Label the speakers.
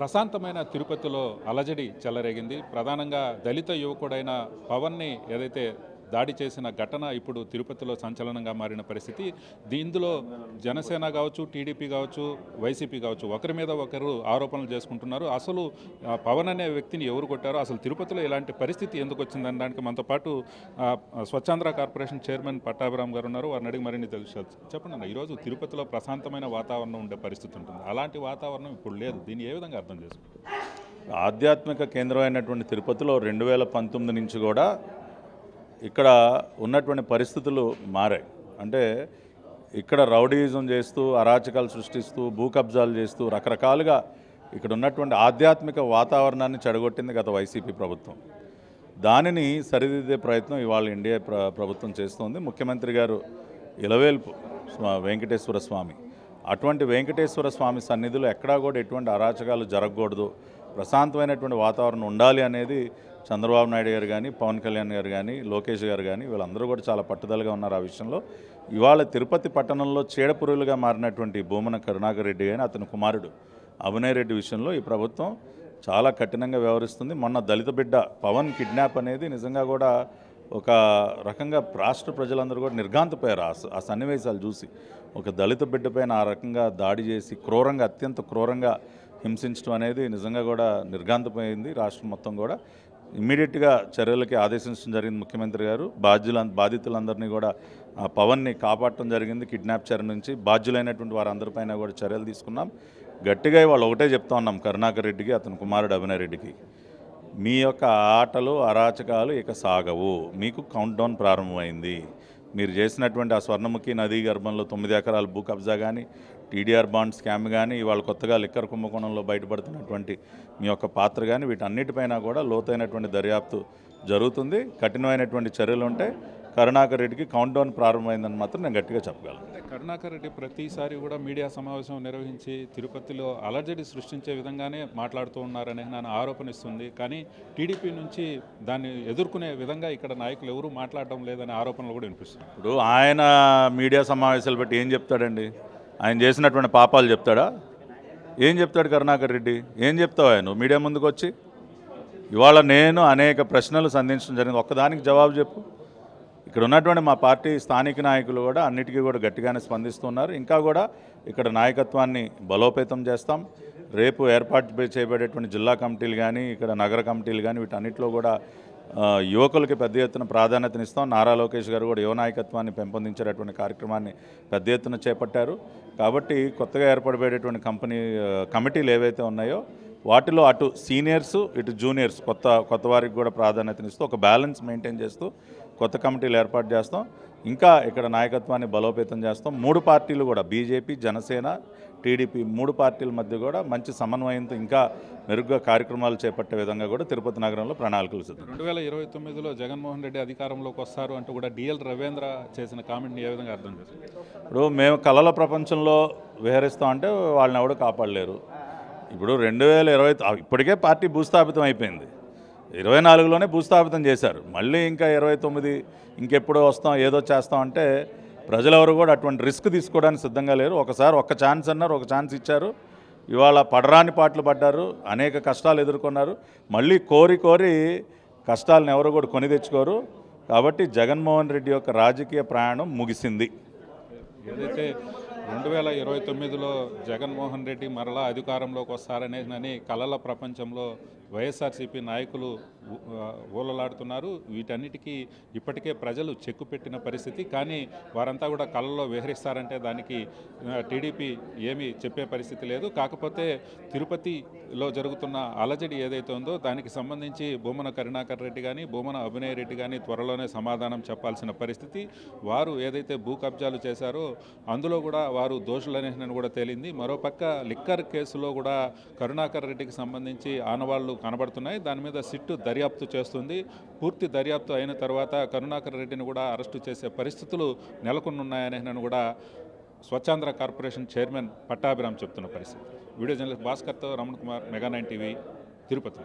Speaker 1: ప్రశాంతమైన తిరుపతిలో అలజడి చెలరేగింది. ప్రధానంగా దళిత యువకుడైన పవన్ని ఏదైతే దాడి చేసిన ఘటన ఇప్పుడు తిరుపతిలో సంచలనంగా మారిన పరిస్థితి. దీందులో జనసేన కావచ్చు టీడీపీ కావచ్చు వైసీపీ కావచ్చు ఒకరి మీద ఒకరు ఆరోపణలు చేసుకుంటున్నారు. అసలు పవన్ అనే వ్యక్తిని ఎవరు కొట్టారో అసలు తిరుపతిలో ఇలాంటి పరిస్థితి ఎందుకు వచ్చిందని దానికి మనతో పాటు స్వచ్ఛాంధ్ర కార్పొరేషన్ చైర్మన్ పట్టాభిరామ్ గారు ఉన్నారు. వారిని అడిగి మరిన్ని తెలుసు చెప్పండి అన్న. ఈరోజు తిరుపతిలో ప్రశాంతమైన వాతావరణం ఉండే పరిస్థితి ఉంటుంది. అలాంటి వాతావరణం ఇప్పుడు లేదు. దీన్ని ఏ విధంగా అర్థం చేసుకుంటారు
Speaker 2: ఆధ్యాత్మిక కేంద్రమైనటువంటి తిరుపతిలో రెండు వేల పంతొమ్మిది నుంచి కూడా ఇక్కడ ఉన్నటువంటి పరిస్థితులు మారాయి. అంటే ఇక్కడ రౌడీయిజం చేస్తూ అరాచకాలు సృష్టిస్తూ భూ కబ్జాలు చేస్తూ రకరకాలుగా ఇక్కడ ఉన్నటువంటి ఆధ్యాత్మిక వాతావరణాన్ని చెడగొట్టింది గత వైసీపీ ప్రభుత్వం. దానిని సరిదిద్దే ప్రయత్నం ఇవాళ ఇండియా ప్ర ప్రభుత్వం చేస్తోంది. ముఖ్యమంత్రి గారు ఇలవేల్పు వెంకటేశ్వర స్వామి. అటువంటి వెంకటేశ్వర స్వామి సన్నిధిలో ఎక్కడా కూడా ఎటువంటి అరాచకాలు జరగకూడదు. ప్రశాంతమైనటువంటి వాతావరణం ఉండాలి అనేది చంద్రబాబు నాయుడు గారు కానీ పవన్ కళ్యాణ్ గారు కానీ లోకేష్ గారు కానీ వీళ్ళందరూ కూడా చాలా పట్టుదలగా ఉన్నారు ఆ విషయంలో. ఇవాళ తిరుపతి పట్టణంలో చీడపురుగులుగా మారినటువంటి భూమన కరుణాకర్ రెడ్డి కానీ అతని కుమారుడు అభినయ్ రెడ్డి విషయంలో ఈ ప్రభుత్వం చాలా కఠినంగా వ్యవహరిస్తుంది. మొన్న దళిత బిడ్డ పవన్ కిడ్నాప్ అనేది నిజంగా కూడా ఒక రకంగా రాష్ట్ర ప్రజలందరూ కూడా నిర్ఘాంతపోయారు ఆ ఆ సన్నివేశాలు చూసి ఒక దళిత బిడ్డ పైన ఆ రకంగా దాడి చేసి క్రూరంగా అత్యంత క్రూరంగా హింసించడం అనేది నిజంగా కూడా నిర్ఘాంతపోయింది రాష్ట్రం మొత్తం కూడా. ఇమ్మీడియట్గా చర్యలకి ఆదేశించడం జరిగింది ముఖ్యమంత్రి గారు. బాధ్యుల బాధితులందరినీ కూడా ఆ పవన్ని కాపాడటం జరిగింది కిడ్నాప్ చర్య నుంచి. బాధ్యులైనటువంటి వారందరిపైన కూడా చర్యలు తీసుకున్నాం. గట్టిగా వాళ్ళు ఒకటే చెప్తా ఉన్నాం కరుణాకర్ రెడ్డికి అతని కుమారుడు అభినయ్ రెడ్డికి. మీ యొక్క ఆటలు అరాచకాలు ఇక సాగవు. మీకు కౌంట్ డౌన్ ప్రారంభమైంది. మీరు చేసినటువంటి ఆ స్వర్ణముఖి నదీ గర్భంలో తొమ్మిది ఎకరాల భూ కబ్జా కానీ టీడీఆర్ బాండ్ స్కామ్ కానీ ఇవాళ కొత్తగా లిక్కర్ కుంభకోణంలో బయటపడుతున్నటువంటి మీ యొక్క పాత్ర కానీ వీటన్నిటిపైన కూడా లోతైనటువంటి దర్యాప్తు జరుగుతుంది. కఠినమైనటువంటి చర్యలు ఉంటాయి. కరుణాకర్ రెడ్డికి కౌంట్ డౌన్ ప్రారంభమైందని మాత్రం నేను గట్టిగా చెప్పగలను.
Speaker 1: కరుణాకర్ రెడ్డి ప్రతిసారి కూడా మీడియా సమావేశం నిర్వహించి తిరుపతిలో అలజడి సృష్టించే విధంగానే మాట్లాడుతూ ఉన్నారనే నన్ను ఆరోపణిస్తుంది. కానీ టీడీపీ నుంచి దాన్ని ఎదుర్కొనే విధంగా ఇక్కడ నాయకులు ఎవరూ మాట్లాడడం లేదనే ఆరోపణలు కూడా వినిపిస్తున్నాయి.
Speaker 2: ఇప్పుడు ఆయన మీడియా సమావేశాలు బట్టి ఏం చెప్తాడండి? ఆయన చేసినటువంటి పాపాలు చెప్తాడా? ఏం చెప్తాడు కరుణాకర్ రెడ్డి? ఏం చెప్తావు ఆయన? మీడియా ముందుకు వచ్చి ఇవాళ నేను అనేక ప్రశ్నలు సంధించడం జరిగింది. ఒక్కదానికి జవాబు చెప్పు. ఇక్కడ ఉన్నటువంటి మా పార్టీ స్థానిక నాయకులు కూడా అన్నిటికీ కూడా గట్టిగానే స్పందిస్తున్నారు. ఇంకా కూడా ఇక్కడ నాయకత్వాన్ని బలోపేతం చేస్తాం. రేపు ఏర్పాటు చేయబడేటువంటి జిల్లా కమిటీలు కానీ ఇక్కడ నగర కమిటీలు కానీ వీటన్నిటిలో కూడా యువకులకి పెద్ద ఎత్తున ప్రాధాన్యతనిస్తాం నారా లోకేష్ గారు కూడా యువ నాయకత్వాన్ని పెంపొందించేటటువంటి కార్యక్రమాన్ని పెద్ద ఎత్తున చేపట్టారు. కాబట్టి కొత్తగా ఏర్పడబడేటువంటి కంపెనీ కమిటీలు ఏవైతే ఉన్నాయో వాటిలో అటు సీనియర్స్ ఇటు జూనియర్స్ కొత్త కొత్త వారికి కూడా ప్రాధాన్యతనిస్తూ ఒక బ్యాలెన్స్ మెయింటైన్ చేస్తూ కొత్త కమిటీలు ఏర్పాటు చేస్తాం. ఇంకా ఇక్కడ నాయకత్వాన్ని బలోపేతం చేస్తాం. మూడు పార్టీలు కూడా బీజేపీ జనసేన టీడీపీ మూడు పార్టీల మధ్య కూడా మంచి సమన్వయంతో ఇంకా మెరుగ్గా కార్యక్రమాలు చేపట్టే విధంగా కూడా తిరుపతి నగరంలో ప్రణాళికలు సిద్ధం.
Speaker 1: రెండు వేల ఇరవై తొమ్మిదిలో జగన్మోహన్ రెడ్డి అధికారంలోకి వస్తారు అంటూ కూడా డిఎల్ రవీంద్ర చేసిన కామెంట్ని ఏ విధంగా అర్థం చేస్తారు
Speaker 2: ఇప్పుడు మేము కళల ప్రపంచంలో విహరిస్తాం అంటే వాళ్ళని ఎవడు కాపాడలేరు. ఇప్పుడు రెండు వేల ఇరవై ఇప్పటికే పార్టీ భూస్థాపితం అయిపోయింది. ఇరవై నాలుగులోనే భూస్థాపితం చేశారు. మళ్ళీ ఇంకా ఇరవై తొమ్మిది ఇంకెప్పుడో వస్తాం ఏదో చేస్తాం అంటే ప్రజలెవరు కూడా అటువంటి రిస్క్ తీసుకోవడానికి సిద్ధంగా లేరు. ఒకసారి ఒక్క ఛాన్స్ అన్నారు ఒక ఛాన్స్ ఇచ్చారు. ఇవాళ పడరాని పాటలు పడ్డారు అనేక కష్టాలు ఎదుర్కొన్నారు. మళ్ళీ కోరి కోరి కష్టాలను ఎవరు కూడా కొని తెచ్చుకోరు. కాబట్టి జగన్మోహన్ రెడ్డి యొక్క రాజకీయ ప్రయాణం ముగిసింది.
Speaker 1: ఏదైతే రెండు వేల ఇరవై తొమ్మిదిలో జగన్మోహన్ రెడ్డి మరలా అధికారంలోకి వస్తారనేనని కళల ప్రపంచంలో వైఎస్ఆర్సీపీ నాయకులు ఊలలాడుతున్నారు వీటన్నిటికీ ఇప్పటికే ప్రజలు చెక్కు పెట్టిన పరిస్థితి. కానీ వారంతా కూడా కళ్ళలో విహరిస్తారంటే దానికి టీడీపీ ఏమీ చెప్పే పరిస్థితి లేదు. కాకపోతే తిరుపతిలో జరుగుతున్న అలజడి ఏదైతే ఉందో దానికి సంబంధించి భూమన కరుణాకర్ రెడ్డి కానీ భూమన అభినయ్ రెడ్డి కానీ త్వరలోనే సమాధానం చెప్పాల్సిన పరిస్థితి. వారు ఏదైతే భూ కబ్జాలు చేశారో అందులో కూడా వారు దోషులనేనని కూడా తేలింది. మరోపక్క లిక్కర్ కేసులో కూడా కరుణాకర్ రెడ్డికి సంబంధించి ఆనవాళ్ళు కనబడుతున్నాయి. దాని మీద సిట్టు దర్యాప్తు దర్యాప్తు చేస్తుంది. పూర్తి దర్యాప్తు అయిన తర్వాత కరుణాకర్ రెడ్డిని కూడా అరెస్టు చేసే పరిస్థితులు నెలకొనున్నాయని కూడా స్వచ్ఛాంధ్ర కార్పొరేషన్ చైర్మన్ పట్టాభిరామ్ చెప్తున్న పరిస్థితి. Video journalist భాస్కర్తో Raman Kumar mega nine TV Tirupati.